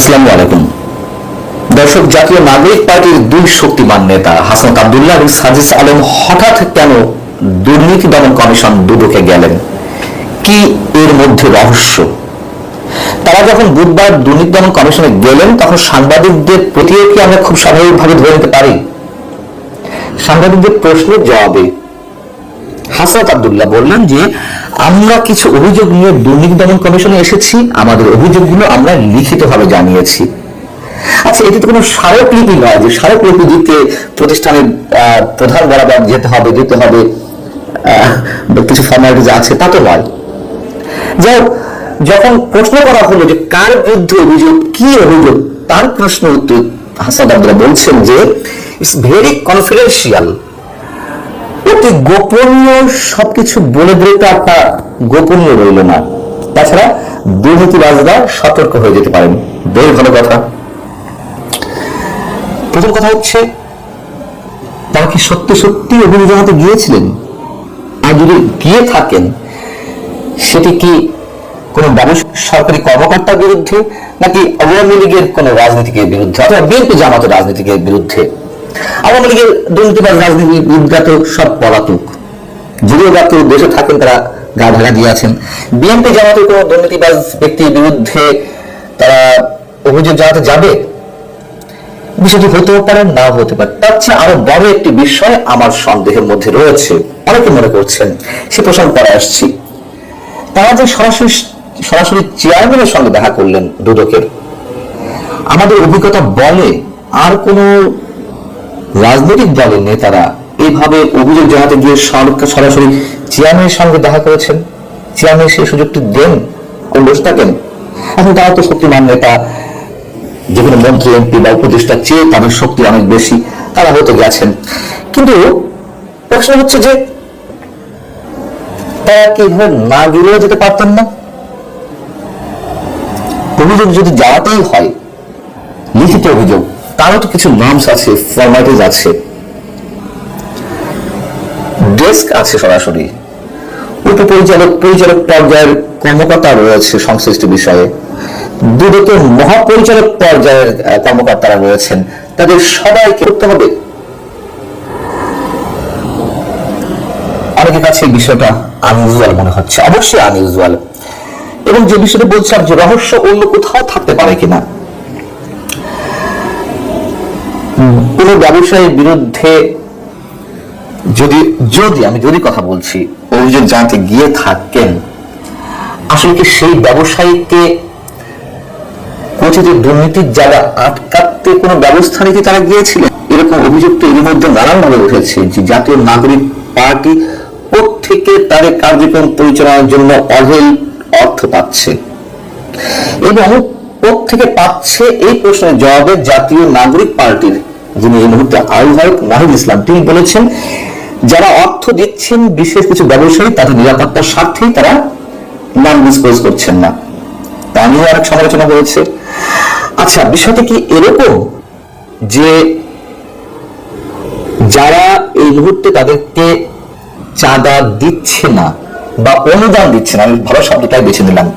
আসসালামু আলাইকুম। দর্শক, জাতীয় নাগরিক পার্টির দুই শক্তিমান নেতা, হাসান আবদুল্লাহ এবং সাজিস আলম, হঠাৎ কেন দুর্নীতি দমন কমিশন দুদকে গেলেন? কি এর মধ্যে রহস্য? তারা যখন বুধবার দুর্নীতি দমন কমিশনে গেলেন, তখন সাংবাদিকদের প্রতিও কি আমরা খুব স্বাভাবিকভাবে ধরে নিতে পারি? সাংবাদিকদের প্রশ্নের জবাবে হাসনাত আবদুল্লাহ বললেন যে আমরা কিছু অভিযোগ নিয়ে দুর্নীতি দমন কমিশনে এসেছি আমাদের অভিযোগগুলো আমরা লিখিতভাবে জানিয়েছি। আচ্ছা এটি তো কোনো স্মারকলিপি নয় যে স্মারকলিপি দিতে প্রতিষ্ঠানের প্রধান বরাবর যেতে হবে দিতে হবে কিছু ফর্মালিটিজ আছে তা তো নয়। যাই হোক, যখন প্রশ্ন করা হলো যে কার বিরুদ্ধে অভিযোগ কি অভিযোগ তার প্রশ্ন উত্তর হাসান আবদুল্লাহ বলছেন যে ইটস ভেরি কনফিডেন্সিয়াল অতি গোপনীয় সবকিছু বলে দিলে তো আপনার গোপনীয় রইল না। তাছাড়া দুর্নীতিবাজরা সতর্ক হয়ে যেতে পারেন। বেশ ভালো কথা। প্রথম কথা হচ্ছে, তারা কি সত্যি সত্যি অভিযোগ জানাতে গিয়েছিলেন? আর যদি গিয়ে থাকেন, সেটি কি কোন ব্যবসা সরকারি কর্মকর্তার বিরুদ্ধে, নাকি আওয়ামী লীগের কোন রাজনীতিকের বিরুদ্ধে, অথবা বিএনপি জামাতের রাজনীতিকের বিরুদ্ধে? আওয়ামী লীগের দুর্নীতিবাজ রাজনীতিবিদরা তো সব পলাতক। যদিও বা কেউ দেশে থাকেন, তারা গা ঢাকা দিয়ে আছেন। বিএনপি জামাতের কোন দুর্নীতিবাজ ব্যক্তির বিরুদ্ধে তারা অভিযোগ জানাতে যাবে? বিষয়টি হতেও পারে, নাও হতে পারে। তার চেয়ে আরও বড় একটি বিষয় আমার সন্দেহের মধ্যে রয়েছে। অনেকে মনে করছেন, সে প্রসঙ্গ পরে আসছি। তারা যে সরাসরি সরাসরি চেয়ারম্যানের সঙ্গে দেখা করলেন দুদকের। আমাদের অভিজ্ঞতা বলে আর কোন রাজনৈতিক দলের নেতারা এইভাবে অভিযোগ জানাতে গিয়ে সরকার সরাসরি চেয়ারম্যানের সঙ্গে দেখা করেছেন। চেয়ারম্যান সেই সুযোগটি দেন বসে থাকেন এখন তারা তো শক্তিমান নেতা, যে কোনো মন্ত্রী, এমপি বা উপদেষ্টা চেয়ে তাদের শক্তি অনেক বেশি, তারা হয়তো গেছেন। কিন্তু প্রশ্ন হচ্ছে যে, তারা কি এভাবে না গেলেও যেতে পারতেন না? অভিযোগ যদি যাওয়াতেই হয়, লিখিত অভিযোগ তারও তো কিছু নামস আছে ফরম্যাটিজ আছে। ডেস্ক আছে সরাসরি। উপপরিচালক পরিচালক পর্যায়ের কর্মকর্তা রয়েছে সংশ্লিষ্ট বিষয়ে। দুদকের মহাপরিচালক পর্যায়ের কর্মকর্তারা রয়েছেন। তাদের সবাইকে করতে হবে। অনেকের কাছে বিষয়টা আনইউজুয়াল মনে হচ্ছে। অবশ্যই আনইউজুয়াল এবং যে বিষয়টা বলছিলাম যে রহস্য অন্য কোথাও থাকতে পারে কিনা কোন ব্যবসায়ীর বিরুদ্ধে যদি যদি আমি যদি কথা বলছি, অভিযোগ জানাতে গিয়ে থাকেন, আসলে কি সেই ব্যবসায়ীকে কথিত দুর্নীতির জায়গা আটকাতে কোনো ব্যবস্থা নিতে তারা গিয়েছিলেন? এরকম অভিযোগ তো এর মধ্যে নানানভাবে উঠেছে যে জাতীয় নাগরিক পার্টি থেকে তাদের কার্যক্রম পরিচালনার জন্য অঢেল অর্থ পাচ্ছে। এবং থেকে পাচ্ছে এই প্রশ্নের জবাবে জাতীয় নাগরিক পার্টির যিনি এই মুহূর্তে আহ্বায়ক নাহিদ ইসলাম, তিনি বলেছেন, যারা অর্থ দিচ্ছেন, বিশেষ কিছু ব্যবসায়ী, তাদের নিরাপত্তার স্বার্থেই তারা নাম ডিসক্লোজ করছেন না। তা নিয়েও অনেক সমালোচনা হয়েছে আচ্ছা বিষয়টা কি এরকম যে যারা এই মুহূর্তে তাদেরকে চাঁদা দিচ্ছে না বা অনুদান দিচ্ছে না? আমি ভালো শব্দটাই বেছে নিলাম।